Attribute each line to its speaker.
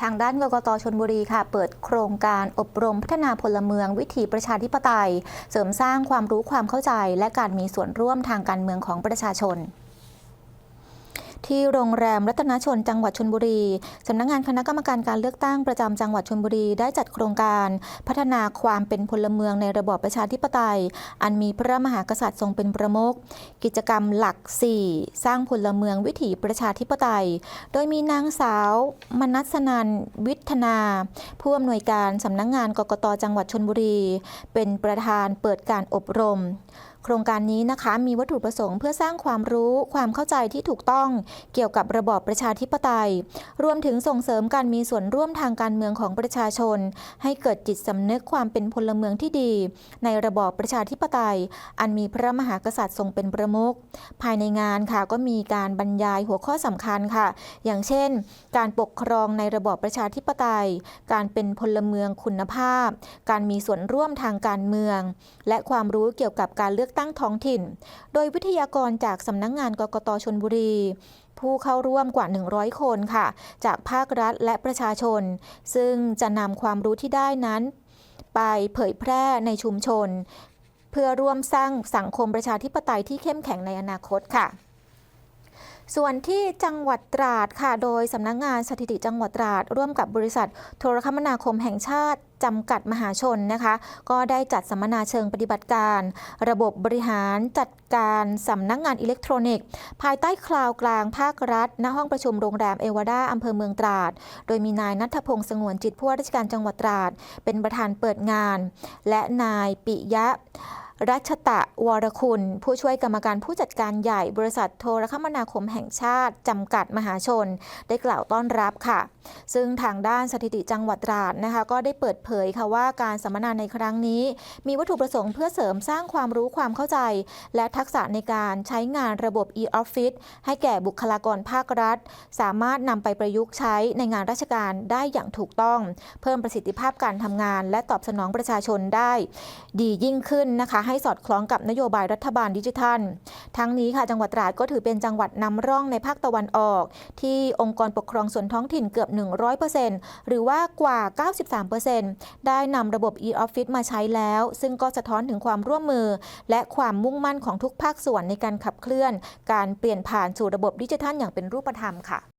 Speaker 1: ทางด้านกกตชนบุรีค่ะ เปิดโครงการอบรมพัฒนาพลเมืองวิถีประชาธิปไตย เสริมสร้างความรู้ความเข้าใจ และการมีส่วนร่วมทางการเมืองของประชาชน ที่โรงแรมรัตนชนจังหวัดชนบุรีสำนักงานคณะกรรมการการเลือกตั้งประจำจังหวัดชนบุรีได้จัดโครงการพัฒนาความเป็นพลเมืองในระบอบประชาธิปไตย อันมีพระมหากษัตริย์ทรงเป็นประมุขกิจกรรมหลัก 4 สร้างพลเมืองวิถีประชาธิปไตย โดยมีนางสาวมนัสนันวิทนา ผู้อำนวยการสำนักงงานกกตจังหวัดชนบุรี เป็นประธานเปิดการอบรม โครงการนี้นะคะมีวัตถุประสงค์เพื่อสร้างความรู้ความเข้าใจที่ถูกต้องเกี่ยวกับระบอบประชาธิปไตย รวมถึงส่งเสริมการมีส่วนร่วมทางการเมืองของประชาชน ให้เกิดจิตสำนึกความเป็นพลเมืองที่ดี ในระบอบประชาธิปไตย อันมีพระมหากษัตริย์ทรงเป็นประมุขภายในงานค่ะก็มีการบรรยายหัวข้อสำคัญค่ะ อย่างเช่น การปกครองในระบอบประชาธิปไตย การเป็นพลเมืองคุณภาพ การมีส่วนร่วมทางการเมือง และความรู้เกี่ยวกับการเลือกอกตั้งท้องถิ่น โดยวิทยากรจากสำนักงงานกกตชนบุรี ผู้เข้าร่วมกว่า 100 คนค่ะ จากภาครัฐและประชาชน ซึ่งจะนำความรู้ที่ได้นั้น ไปเผยแพร่ในชุมชน เพื่อร่วมสร้างสังคมประชาธิปไตยที่เข้มแข็งในอนาคตค่ะ ส่วนที่จังหวัดตราดค่ะ โดยสำนักงงานสถิติจังหวัดตราด ร่วมกับบริษัท โทรคมนาคมแห่งชาติจำกัดมหาชนนะคะ ก็ได้จัดสัมมนาเชิงปฏิบัติการ ระบบบริหารจัดการสำนักงงานอิเล็กทรอนิกส์ ภายใต้คลาวกลางภาครัฐ ณห้องประชุมโรงแรมเอวาดาอำเภอเมืองตราด โดยมีนายนัทพงศ์สงวนจิตผู้ว่าราชการจังหวัดตราด เป็นประธานเปิดงาน และนายปิยะ รัชตะวรคุณ ผู้ช่วยกรรมการผู้จัดการใหญ่บริษัทโทรคมนาคมแห่งชาติ จำกัดมหาชน ได้กล่าวต้อนรับค่ะ ซึ่งทางด้านสถิติจังหวัดตราดนะคะ ก็ได้เปิดเผยค่ะว่าการสัมมนาในครั้งนี้ มีวัตถุประสงค์เพื่อเสริมสร้างความรู้ความเข้าใจ และทักษะในการใช้งานระบบ e-office ให้แก่บุคลากรภาครัฐ สามารถนำไปประยุกต์ใช้ในงานราชการได้อย่างถูกต้อง เพิ่มประสิทธิภาพการทำงาน และตอบสนองประชาชนได้ ดียิ่งขึ้นนะคะให้สอดคล้องกับนโยบายรัฐบาลดิจิทัล ทั้งนี้ค่ะจังหวัดตราดก็ถือเป็นจังหวัดนำร่องในภาคตะวันออก ที่องค์กรปกครองส่วนท้องถิ่นเกือบ 100%หรือว่ากว่า 93%ได้นำระบบ e-office มาใช้แล้ว ซึ่งก็สะท้อนถึงความร่วมมือ และความมุ่งมั่นของทุกภาคส่วนในการขับเคลื่อน การเปลี่ยนผ่านสู่ระบบดิจิทัลอย่างเป็นรูปธรรมค่ะ